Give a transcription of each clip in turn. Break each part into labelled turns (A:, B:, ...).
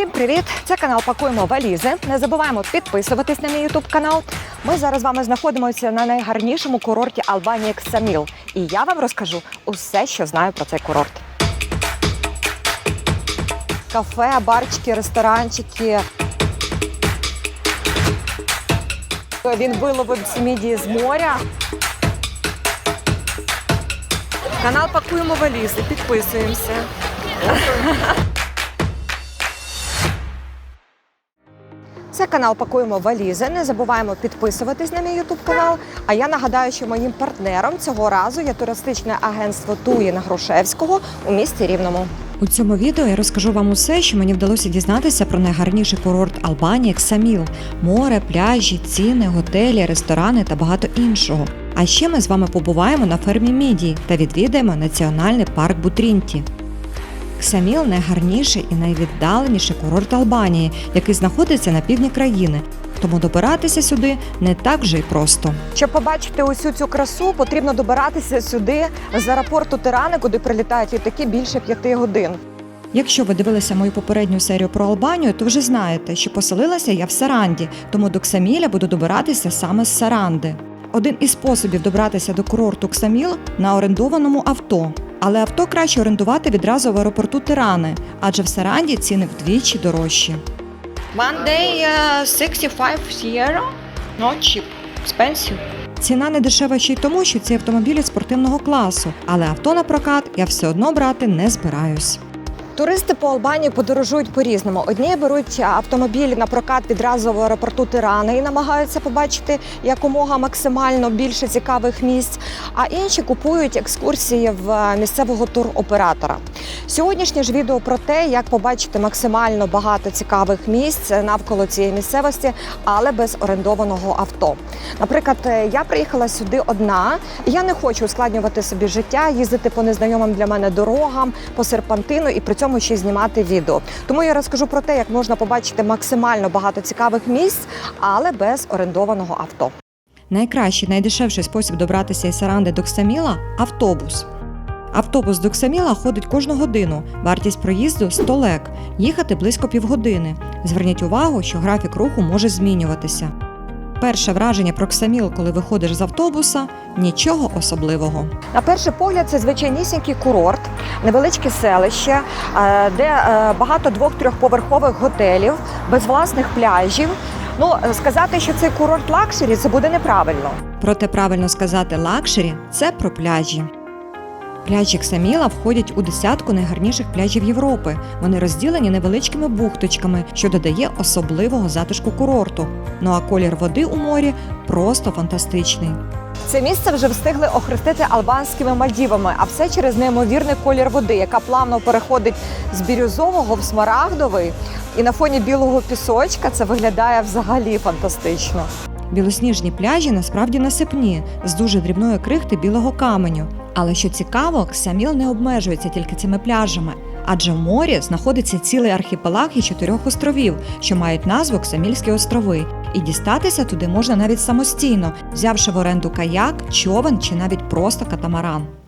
A: Всім привіт! Це канал Пакуємо валізи. Не забуваємо підписуватись на мій ютуб канал. Ми зараз з вами знаходимося на найгарнішому курорті Албанії Ксаміл. І я вам розкажу усе, що знаю про цей курорт. Кафе, барчики, ресторанчики. Він виловив мідії з моря. Канал Пакуємо валізи. Підписуємося. Це канал Пакуємо валізи. Не забуваємо підписуватись на мій ютуб канал. А я нагадаю, що моїм партнером цього разу є туристичне агентство Туїна Грушевського у місті Рівному.
B: У цьому відео я розкажу вам усе, що мені вдалося дізнатися про найгарніший курорт Албанії Ксаміл: море, пляжі, ціни, готелі, ресторани та багато іншого. А ще ми з вами побуваємо на фермі Мідії та відвідаємо національний парк Бутрінті. Ксаміл найгарніший і найвіддаленіший курорт Албанії, який знаходиться на півдні країни. Тому добиратися сюди не так вже й просто.
A: Щоб побачити усю цю красу, потрібно добиратися сюди з аеропорту Тирани, куди прилітають літаки більше п'яти годин.
B: Якщо ви дивилися мою попередню серію про Албанію, то вже знаєте, що поселилася я в Саранді, тому до Ксаміля буду добиратися саме з Саранди. Один із способів добратися до курорту Ксаміл на орендованому авто. Але авто краще орендувати відразу в аеропорту Тирани, адже в Саранді ціни вдвічі дорожчі.
A: One day uh, 65 euro. Not cheap. Expensive.
B: Ціна не дешева ще й тому, що ці автомобілі спортивного класу, але авто на прокат я все одно брати не збираюсь.
A: Туристи по Албанії подорожують по-різному. Одні беруть автомобіль на прокат відразу в аеропорту Тирани і намагаються побачити якомога максимально більше цікавих місць, а інші купують екскурсії в місцевого туроператора. Сьогоднішнє ж відео про те, як побачити максимально багато цікавих місць навколо цієї місцевості, але без орендованого авто. Наприклад, я приїхала сюди одна, я не хочу ускладнювати собі життя, їздити по незнайомим для мене дорогам, по серпантину і при цьому ще й знімати відео. Тому я розкажу про те, як можна побачити максимально багато цікавих місць, але без орендованого авто.
B: Найкращий, найдешевший спосіб добратися із Саранди до Ксаміла автобус. Автобус до Ксаміла ходить кожну годину. Вартість проїзду 100 лек. Їхати близько півгодини. Зверніть увагу, що графік руху може змінюватися. Перше враження про Ксаміл, коли виходиш з автобуса нічого особливого.
A: На перший погляд, це звичайнісінький курорт, невеличке селище, е, де е, багато двох-трьохповерхових готелів, без власних пляжів. Ну, сказати, що це курорт лакшері, це буде неправильно.
B: Проте правильно сказати лакшері це про пляжі. Пляжі Ксаміла входять у десятку найгарніших пляжів Європи. Вони розділені невеличкими бухточками, що додає особливого затишку курорту. Ну а колір води у морі просто фантастичний.
A: Це місце вже встигли охрестити албанськими Мальдівами, а все через неймовірний колір води, яка плавно переходить з бірюзового в смарагдовий. І на фоні білого пісочка це виглядає взагалі фантастично.
B: Білосніжні пляжі насправді насипні, з дуже дрібної крихти білого каменю. Але що цікаво, Ксаміл не обмежується тільки цими пляжами, адже в морі знаходиться цілий архіпелаг із чотирьох островів, що мають назву Ксамільські острови. І дістатися туди можна навіть самостійно, взявши в оренду каяк, човен чи навіть просто катамаран.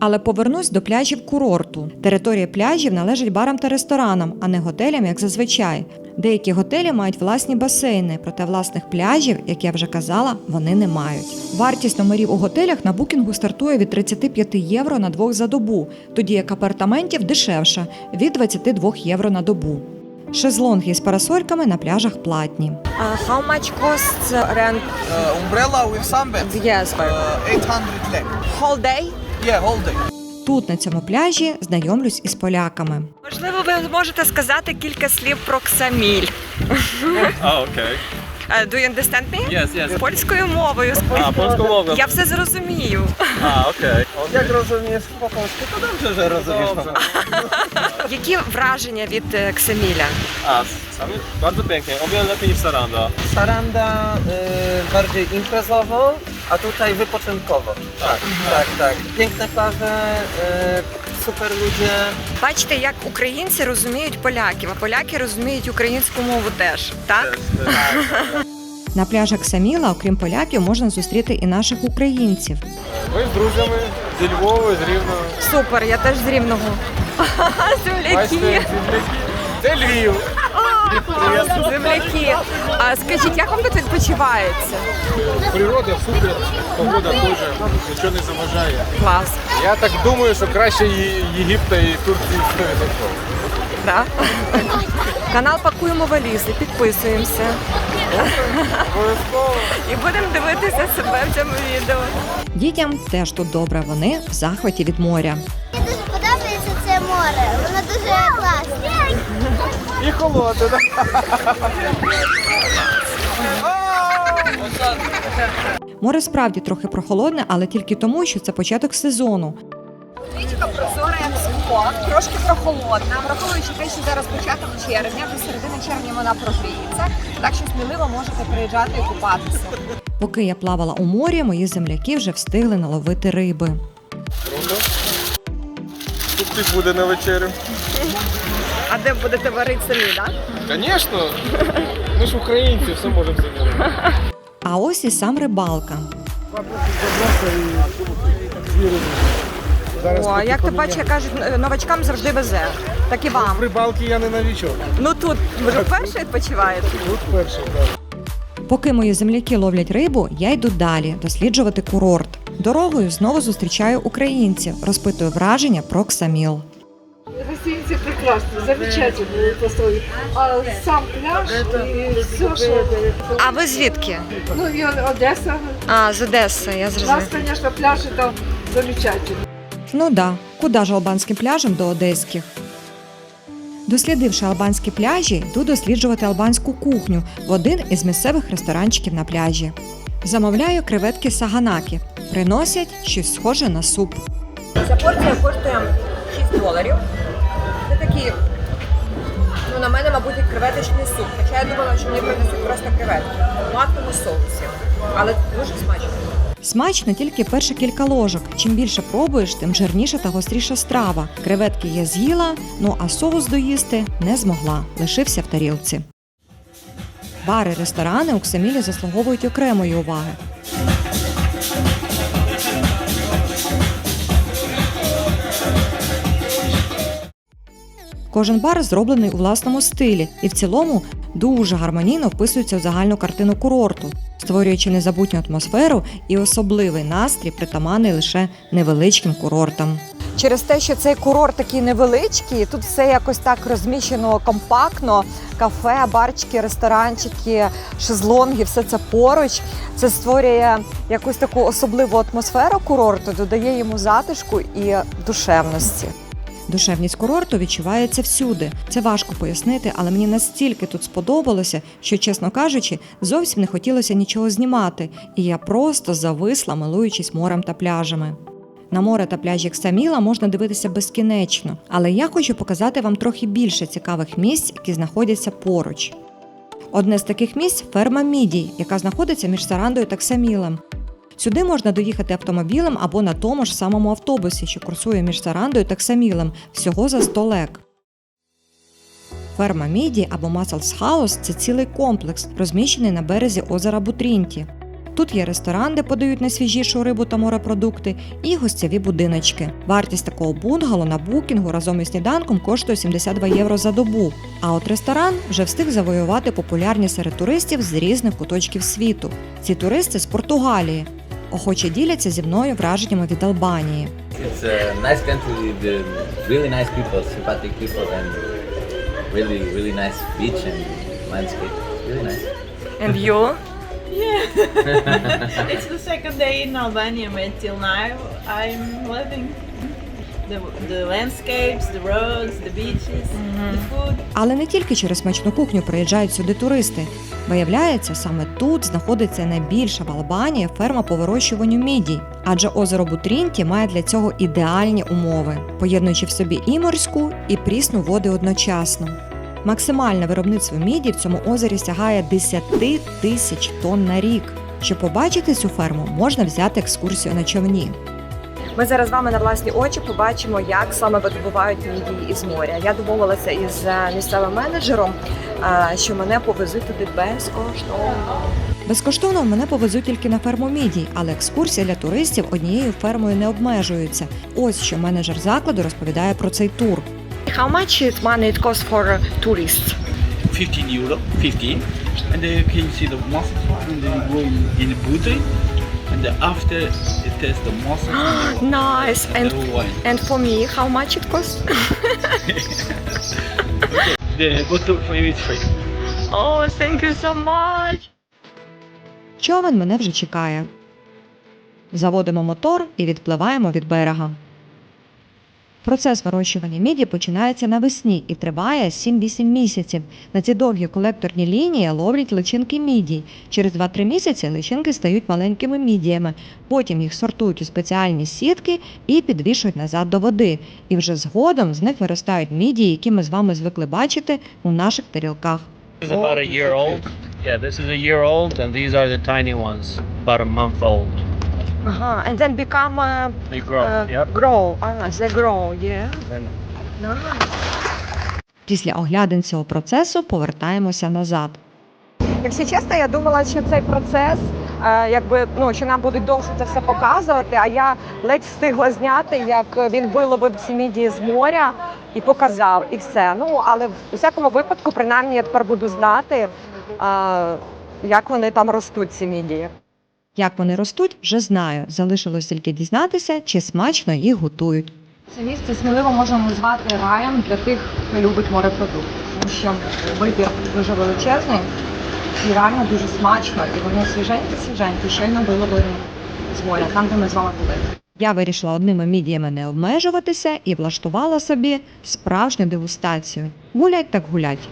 B: Але повернусь до пляжів курорту. Територія пляжів належить барам та ресторанам, а не готелям, як зазвичай. Деякі готелі мають власні басейни, проте власних пляжів, як я вже казала, вони не мають. Вартість номерів у готелях на букінгу стартує від 35 євро на двох за добу, тоді як апартаментів дешевша від 22 євро на добу. Шезлонги з парасольками на пляжах платні.
A: how much costs rent?
C: Uh, umbrella with sunbed.
A: Yes.
C: Uh, 800 lek.
A: Whole day?
C: Yeah, day.
B: Тут на цьому пляжі знайомлюсь із поляками.
A: Можливо, ви зможете сказати кілька слів про Ксаміль.
D: А, окей.
A: Do you understand me?
D: Yes, yes.
A: Польською мовою.
D: А, польську мову.
A: Я все зрозумію.
D: А, окей.
C: Polsku, to dobrze, że rozumiesz po polsku.
A: Які враження від е, Ксаміля?
D: A, sami? Bardzo pięknie. O wiele lepiej niż Saranda.
C: Saranda y, bardziej imprezowo, a tutaj wypoczynkowo. Tak, tak, tak. Piękne plaże, y, super ludzie.
A: Бачите, як українці розуміють поляків, а поляки розуміють українську мову теж. Так?
B: На пляжах Саміла, окрім поляків, можна зустріти і наших українців.
D: Ми з друзями зі Львова, з Рівного.
A: Супер, я теж з рівного. Земляки.
D: земляки.
E: Це Львів.
A: Земляки. А скажіть, як вам тут відпочивається?
E: Природа супер, погода теж нічого не заважає.
A: Клас.
E: Я так думаю, що краще Є- Єгипта і Турції 100%.
A: Да? Канал Пакуємо валізи, підписуємося. І будемо дивитися себе в цьому відео.
B: Дітям теж тут добре. Вони в захваті від моря.
E: І холодно, так?
B: Море справді трохи прохолодне, але тільки тому, що це початок сезону.
A: Річка прозора як скло, трошки прохолодна, враховуючи те, що зараз початок червня, до середини червня вона прогріється, так що сміливо можете приїжджати і купатися.
B: Поки я плавала у морі, мої земляки вже встигли наловити риби.
E: Тут буде на вечерю.
A: А де будете варити самі, так?
E: Звісно, ми ж українці, все можемо робити.
B: А ось і сам рибалка.
E: Зараз
A: О, як
E: поміняємо.
A: бачиш, кажуть, новачкам завжди везе. Так і вам.
E: Рибалки я не новічок.
A: Ну тут ви вперше відпочиваєте.
E: Тут перший, так.
B: Поки мої земляки ловлять рибу, я йду далі досліджувати курорт. Дорогою знову зустрічаю українців, розпитую враження про Ксаміл.
F: Прекрасная, замечательно построили. А сам пляж и все, что...
A: А ви звідки?
F: Ну, и Одесса.
A: А, з Одеси, я
F: У нас,
A: зрозуміла.
F: конечно, пляжи там замечательные.
B: Ну да, куди ж албанським пляжем до одеських? Дослідивши албанські пляжі, йду досліджувати албанську кухню в один із місцевих ресторанчиків на пляжі. Замовляю креветки саганакі. Приносять щось схоже на суп.
A: Ця порція коштує 6 доларів. Це такий, ну на мене, мабуть, креветочний суп. Хоча я думала, що мені принесуть просто креветки в матовому соусі. Але дуже смачно.
B: Смачно тільки перші кілька ложок. Чим більше пробуєш, тим жирніша та гостріша страва. Креветки я з'їла, ну а соус доїсти не змогла, лишився в тарілці. Бари, ресторани у Ксамілі заслуговують окремої уваги. Кожен бар зроблений у власному стилі і в цілому дуже гармонійно вписується в загальну картину курорту, створюючи незабутню атмосферу і особливий настрій, притаманний лише невеличким курортам.
A: Через те, що цей курорт такий невеличкий, тут все якось так розміщено компактно. Кафе, барчики, ресторанчики, шезлонги, все це поруч. Це створює якусь таку особливу атмосферу курорту, додає йому затишку і душевності.
B: Душевність курорту відчувається всюди. Це важко пояснити, але мені настільки тут сподобалося, що, чесно кажучи, зовсім не хотілося нічого знімати, і я просто зависла, милуючись морем та пляжами. На море та пляжі Ксаміла можна дивитися безкінечно, але я хочу показати вам трохи більше цікавих місць, які знаходяться поруч. Одне з таких місць ферма Мідій, яка знаходиться між Сарандою та Ксамілем. Сюди можна доїхати автомобілем або на тому ж самому автобусі, що курсує між Сарандою та Ксамілем, всього за 100 лек. Ферма Міді або Маселс Хаус це цілий комплекс, розміщений на березі озера Бутрінті. Тут є ресторан, де подають найсвіжішу рибу та морепродукти, і гостєві будиночки. Вартість такого бунгало на букінгу разом із сніданком коштує 72 євро за добу. А от ресторан вже встиг завоювати популярність серед туристів з різних куточків світу. Ці туристи з Португалії. Охоче діляться зі мною враженнями від Албанії.
G: It's a nice country with uh, really nice people, sympathetic people, and really, really nice beach and landscape. Really nice.
A: And you? Yeah.
H: It's the second day in Albania, but till now I'm loving the, the landscapes, the roads, the beaches, the food.
B: Але не тільки через смачну кухню приїжджають сюди туристи. Виявляється, саме тут знаходиться найбільша в Албанії ферма по вирощуванню мідій, адже озеро Бутрінті має для цього ідеальні умови, поєднуючи в собі і морську, і прісну води одночасно. Максимальне виробництво міді в цьому озері сягає 10 тисяч тонн на рік. Щоб побачити цю ферму, можна взяти екскурсію на човні.
A: Ми зараз з вами на власні очі побачимо, як саме видобувають мідії із моря. Я домовилася із е, місцевим менеджером, е, що мене повезуть туди безкоштовно.
B: Безкоштовно мене повезуть тільки на ферму мідій, але екскурсія для туристів однією фермою не обмежується. Ось що менеджер закладу розповідає про цей тур.
A: How much is money it costs for tourists?
I: 15 euro, 15. And then you can see the muscle and then you go in, in the booty. And after it tastes the muscle
A: Nice.
I: and
A: And
I: the wine.
A: and for me, how much it costs?
I: The bottle for you is free.
A: Oh, thank you so much.
B: Човен мене вже чекає. Заводимо мотор і відпливаємо від берега. Процес вирощування міді починається навесні і триває 7-8 місяців. На ці довгі колекторні лінії ловлять личинки мідій. Через 2-3 місяці личинки стають маленькими мідіями. Потім їх сортують у спеціальні сітки і підвішують назад до води. І вже згодом з них виростають мідії, які ми з вами звикли бачити у наших тарілках.
D: This is about a year old. Yeah, this is a year old, and.
A: Ага, and then become uh,
D: They grow.
A: uh,
D: yep.
A: grow. Ah, they grow, yeah.
D: Then
B: Після оглядин цього процесу повертаємося назад.
A: Якщо чесно, я думала, що цей процес, е, якби ну що нам будуть довше це все показувати. А я ледь встигла зняти, як він виловив ці мідії з моря і показав, і все. Ну але в усякому випадку, принаймні, я тепер буду знати, е, як вони там ростуть, ці мідії.
B: Як вони ростуть, вже знаю. Залишилось тільки дізнатися, чи смачно їх готують.
A: Це місце сміливо можна назвати раєм для тих, хто любить морепродукти, тому що вибір дуже величезний і реально дуже смачно, і вони свіженькі-свіженькі, щойно виловлені з моря, там, де ми з вами були.
B: Я вирішила одними мідіями не обмежуватися і влаштувала собі справжню дегустацію. Гулять так гулять.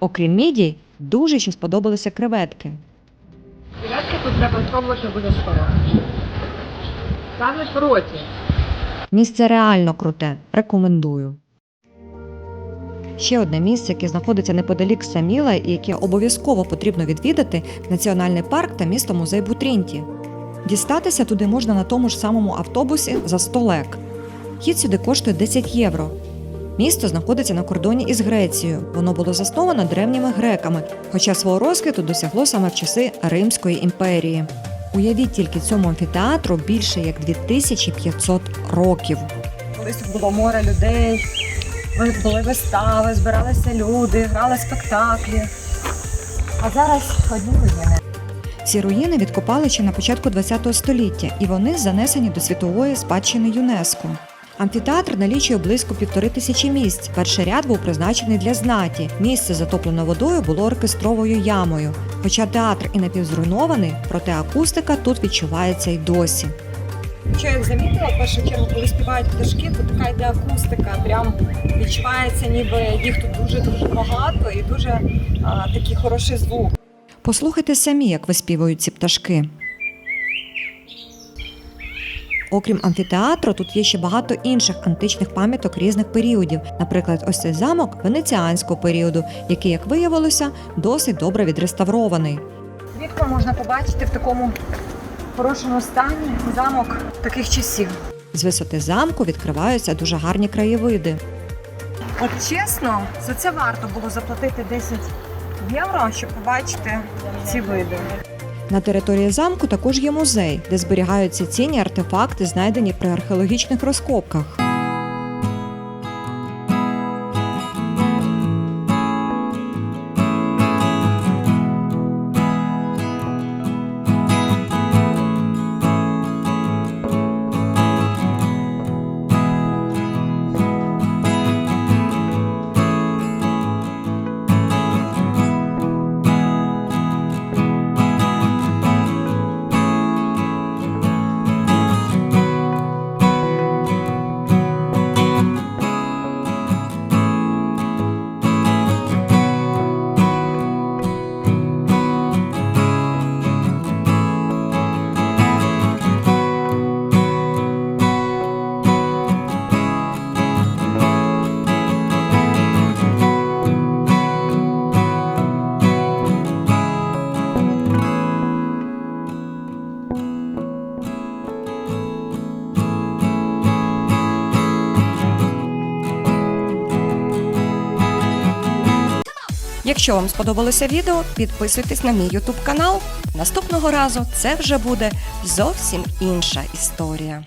B: Окрім мідій, дуже ще сподобалися креветки.
F: Креветки тут треба спробувати обов'язково. Саме проті.
B: Місце реально круте, рекомендую. Ще одне місце, яке знаходиться неподалік Саміла і яке обов'язково потрібно відвідати національний парк та місто музей Бутрінті. Дістатися туди можна на тому ж самому автобусі за 100 лек. Хід сюди коштує 10 євро. Місто знаходиться на кордоні із Грецією. Воно було засновано древніми греками, хоча свого розквіту досягло саме в часи Римської імперії. Уявіть тільки цьому амфітеатру більше як 2500 років.
A: Колись тут було море людей, були вистави, збиралися люди, грали спектаклі. А зараз одні руїни.
B: Ці руїни відкопали ще на початку ХХ століття, і вони занесені до світової спадщини ЮНЕСКО. Амфітеатр налічує близько півтори тисячі місць. Перший ряд був призначений для знаті. Місце, затоплене водою, було оркестровою ямою. Хоча театр і напівзруйнований, проте акустика тут відчувається й досі.
A: Що я замітила, в першу чергу, коли співають пташки, то така йде акустика. Прям відчувається, ніби їх тут дуже дуже багато і дуже а, такий хороший звук.
B: Послухайте самі, як виспівують ці пташки. Окрім амфітеатру, тут є ще багато інших античних пам'яток різних періодів. Наприклад, ось цей замок венеціанського періоду, який, як виявилося, досить добре відреставрований.
A: Рідко можна побачити в такому хорошому стані замок таких часів.
B: З висоти замку відкриваються дуже гарні краєвиди.
A: От чесно, за це варто було заплатити 10 євро, щоб побачити ці види.
B: На території замку також є музей, де зберігаються цінні артефакти, знайдені при археологічних розкопках.
A: Якщо вам сподобалося відео, підписуйтесь на мій ютуб канал. Наступного разу це вже буде зовсім інша історія.